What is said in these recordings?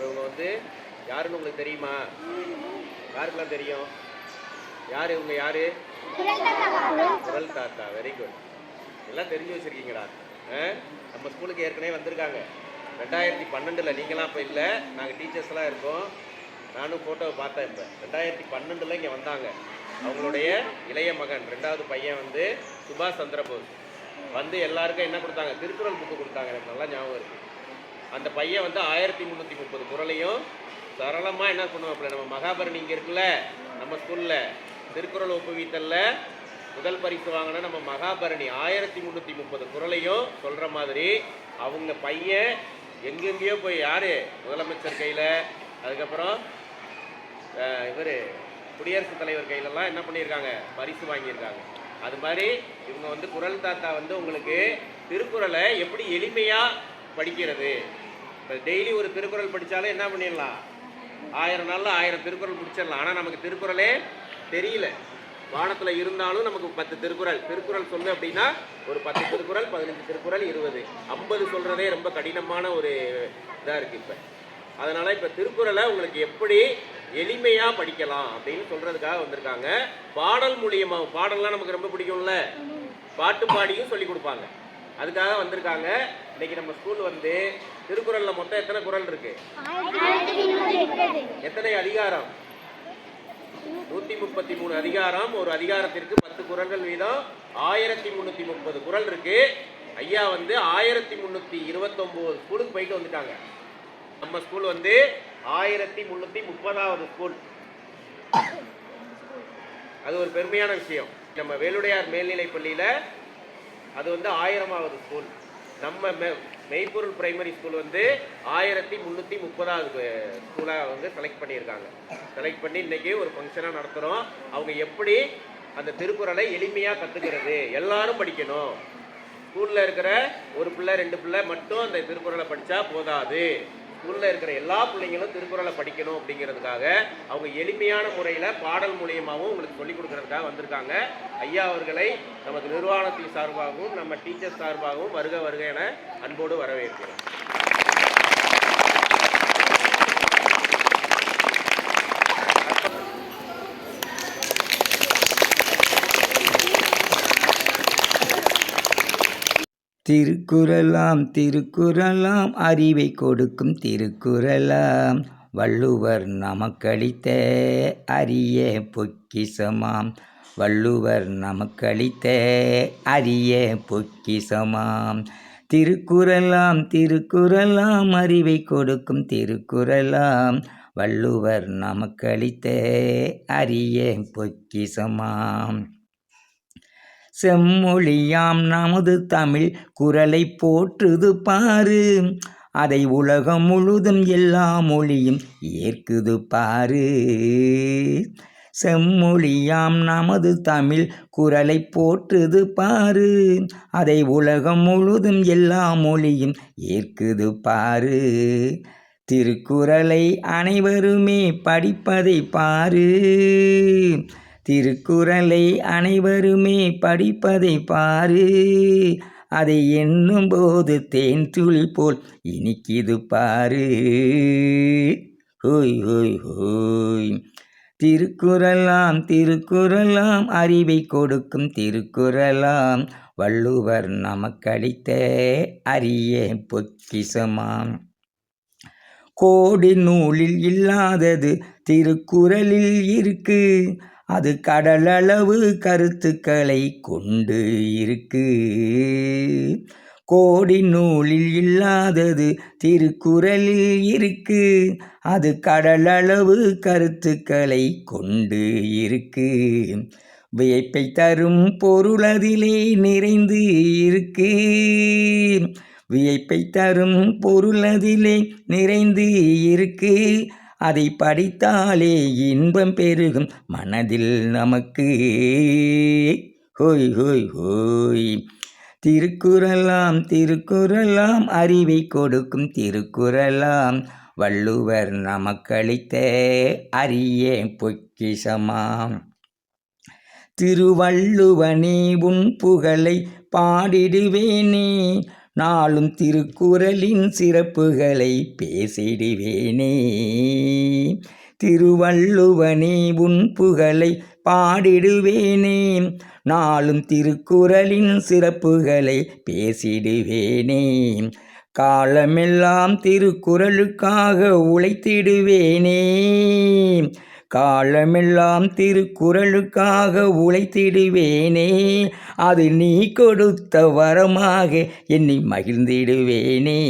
இப்போ இவங்க வந்து யாருன்னு உங்களுக்கு தெரியுமா? யாருக்கெல்லாம் தெரியும்? யார் இவங்க யார்? குரல் தாத்தா. வெரி குட் எல்லாம் தெரிஞ்சு வச்சுருக்கீங்களா ஆ? நம்ம ஸ்கூலுக்கு ஏற்கனவே வந்திருக்காங்க. ரெண்டாயிரத்தி பன்னெண்டில் நீங்களாம் இப்போ இல்லை. நாங்கள் டீச்சர்ஸ்லாம் இருக்கோம். நானும் ஃபோட்டோவை பார்த்தேன் இப்போ. ரெண்டாயிரத்தி பன்னெண்டில் இங்கே வந்தாங்க. அவங்களுடைய இளைய மகன் ரெண்டாவது பையன் வந்து சுபாஷ் சந்திரபோஸ். வந்து எல்லாருக்கும் என்ன கொடுத்தாங்க? திருக்குறள் புக்கு கொடுத்தாங்க. எனக்கு நல்லா ஞாபகம் இருக்குது அந்த பையன் வந்து ஆயிரத்தி முந்நூற்றி முப்பது குறளையும் சரளமாக என்ன பண்ணுவாப்புல நம்ம மகாபரணி இங்கே இருக்குல்ல நம்ம ஸ்கூலில் திருக்குறள் ஒப்புவித்தல்ல முதல் பரிசு வாங்கின நம்ம மகாபரணி ஆயிரத்தி முந்நூற்றி முப்பது குறளையும் சொல்கிற மாதிரி அவங்க பையன் எங்கெங்கேயோ போய் யார்? முதலமைச்சர் கையில் அதுக்கப்புறம் இவர் குடியரசுத் தலைவர் கையிலலாம் என்ன பண்ணியிருக்காங்க? பரிசு வாங்கியிருக்காங்க. அது மாதிரி இவங்க வந்து குரல் தாத்தா வந்து உங்களுக்கு திருக்குறளை எப்படி எளிமையாக படிக்கிறது? இப்போ டெய்லி ஒரு திருக்குறள் படித்தாலும் என்ன பண்ணிடலாம்? ஆயிரம் நாளில் ஆயிரம் திருக்குறள் பிடிச்சிடலாம் ஆனால் நமக்கு திருக்குறளே தெரியல. வானத்தில் இருந்தாலும் நமக்கு பத்து திருக்குறள். திருக்குறள் சொல்லு அப்படின்னா ஒரு பத்து திருக்குறள் பதினஞ்சு திருக்குறள் இருபது. ஐம்பது சொல்கிறதே ரொம்ப கடினமான ஒரு இதாக இருக்குது இப்போ. அதனால் இப்போ திருக்குறளை உங்களுக்கு எப்படி எளிமையாக படிக்கலாம் அப்படின்னு சொல்கிறதுக்காக வந்திருக்காங்க. பாடல் மூலியமாக பாடல்லாம் நமக்கு ரொம்ப பிடிக்கும்ல. பாட்டு பாடியும் சொல்லி கொடுப்பாங்க. அதுக்காக வந்திருக்காங்க. இன்னைக்கு நம்ம ஸ்கூல் வந்து திருக்குறளில் மொத்தம் எத்தனை குறள் இருக்கு? எத்தனை அதிகாரம்? நூற்றி முப்பத்தி மூணு அதிகாரம். ஒரு அதிகாரத்திற்கு பத்து குரல்கள் வீதம். ஆயிரத்தி முன்னூத்தி முப்பது குறள் இருக்கு. ஐயா வந்து ஆயிரத்தி முந்நூற்றி இருபத்தொம்போது ஸ்கூலுக்கு போயிட்டு வந்துட்டாங்க. நம்ம ஸ்கூல் வந்து ஆயிரத்தி முன்னூத்தி முப்பதாவது ஸ்கூல். அது ஒரு பெருமையான விஷயம். நம்ம வேலுடையார் மேல்நிலை பள்ளியில் அது வந்து ஆயிரமாவது ஸ்கூல். நம்ம மெய்ப்பொருள் பிரைமரி ஸ்கூல் வந்து ஆயிரத்தி முந்நூற்றி முப்பதாவது ஸ்கூலாக வந்து செலக்ட் பண்ணியிருக்காங்க. செலக்ட் பண்ணி இன்றைக்கி ஒரு ஃபங்க்ஷனாக நடத்துகிறோம் அவங்க எப்படி அந்த திருக்குறளை எளிமையாக கற்றுக்கிறது எல்லாரும் படிக்கணும். ஸ்கூலில் இருக்கிற ஒரு பிள்ளை ரெண்டு பிள்ளை மட்டும் அந்த திருக்குறளை படித்தா போதாது. ஸ்கூலில் இருக்கிற எல்லா பிள்ளைங்களும் திருக்குறளை படிக்கணும் அப்படிங்கிறதுக்காக அவங்க எளிமையான முறையில் பாடல் மூலியமாகவும் உங்களுக்கு சொல்லிக் கொடுக்கறதுக்காக வந்திருக்காங்க. ஐயா அவர்களை நமது நிர்வாகத்தின் சார்பாகவும் நம்ம டீச்சர்ஸ் சார்பாகவும் வருக வருக என அன்போடு வரவேற்கிறோம். திருக்குறளாம் திருக்குறளாம் அறிவை கொடுக்கும் திருக்குறளாம். வள்ளுவர் நமக்களித்த அரிய பொக்கிசமாம் வள்ளுவர் நமக்களித்த அரிய பொக்கிசமாம் திருக்குறளாம் திருக்குறளாம் அறிவை கொடுக்கும் திருக்குறளாம். வள்ளுவர் நமக்களித்த அரிய பொக்கிசமாம் செம்மொழியாம் நமது தமிழ் குரலை போற்றுது பாரு. அதை உலகம் முழுதும் எல்லா மொழியும் ஏற்குது பாரு. செம்மொழியாம் நமது தமிழ் குரலை போற்றுது பாரு. அதை உலகம் முழுதும் எல்லா மொழியும் ஏற்குது பாரு. திருக்குறளை அனைவருமே படிப்பதை பாரு. திருக்குறளை அனைவருமே படிப்பதை பாரு. அதை எண்ணும்போது தேன் துளி போல் இனிக்கிது பாரு. ஹோய் ஹோய் ஹோய். திருக்குறளாம் திருக்குறளாம் அறிவை கொடுக்கும் திருக்குறளாம். வள்ளுவர் நமக்களித்த அரிய பொக்கிசமாம் கோடி நூலில் இல்லாதது திருக்குறளில் இருக்கு. அது கடலளவு கருத்துக்களை கொண்டு இருக்கு. கோடி நூலில் இல்லாதது திருக்குறளில் இருக்கு. அது கடலளவு கருத்துக்களை கொண்டு இருக்கு. வியப்பை தரும் பொருள் அதிலே நிறைந்து இருக்கு. வியப்பை தரும் பொருள் அதிலே நிறைந்து இருக்கு. அதை படித்தாலே இன்பம் பெருகும் மனதில் நமக்கு. ஹோய் ஹோய் ஹோய். திருக்குறளாம் திருக்குறளாம் அறிவை கொடுக்கும் திருக்குறளாம். வள்ளுவர் நமக்களித்த அரிய பொக்கிஷமாம். திருவள்ளுவனே உன் புகழை பாடிடுவேனே. நாளும் திருக்குறளின் சிறப்புகளை பேசிடுவேனே. திருவள்ளுவனே உன் புகழை பாடிடுவேனே. நாளும் திருக்குறளின் சிறப்புகளை பேசிடுவேனே. காலமெல்லாம் திருக்குறளுக்காக உழைத்திடுவேனே. காலமெல்லாம் திருக்குறளுக்காக உழைத்திடுவேனே அது நீ கொடுத்த வரமாக எண்ணி மகிழ்ந்திடுவேனே.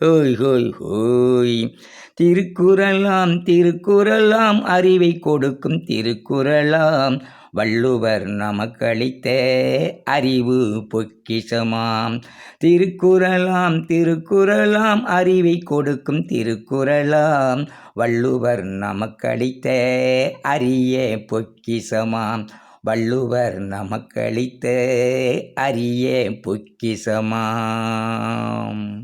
ஹோய் ஹோய் ஹோய். திருக்குறளாம் திருக்குறளாம் அறிவை கொடுக்கும் திருக்குறளாம். வள்ளுவர் நமக்களித்த அறிவு பொக்கிஷமாம். திருக்குறளாம் திருக்குறளாம் அறிவை கொடுக்கும் திருக்குறளாம். வள்ளுவர் நமக்களித்த அரிய பொக்கிஷமாம். வள்ளுவர் நமக்களித்த அரிய பொக்கிஷமாம்.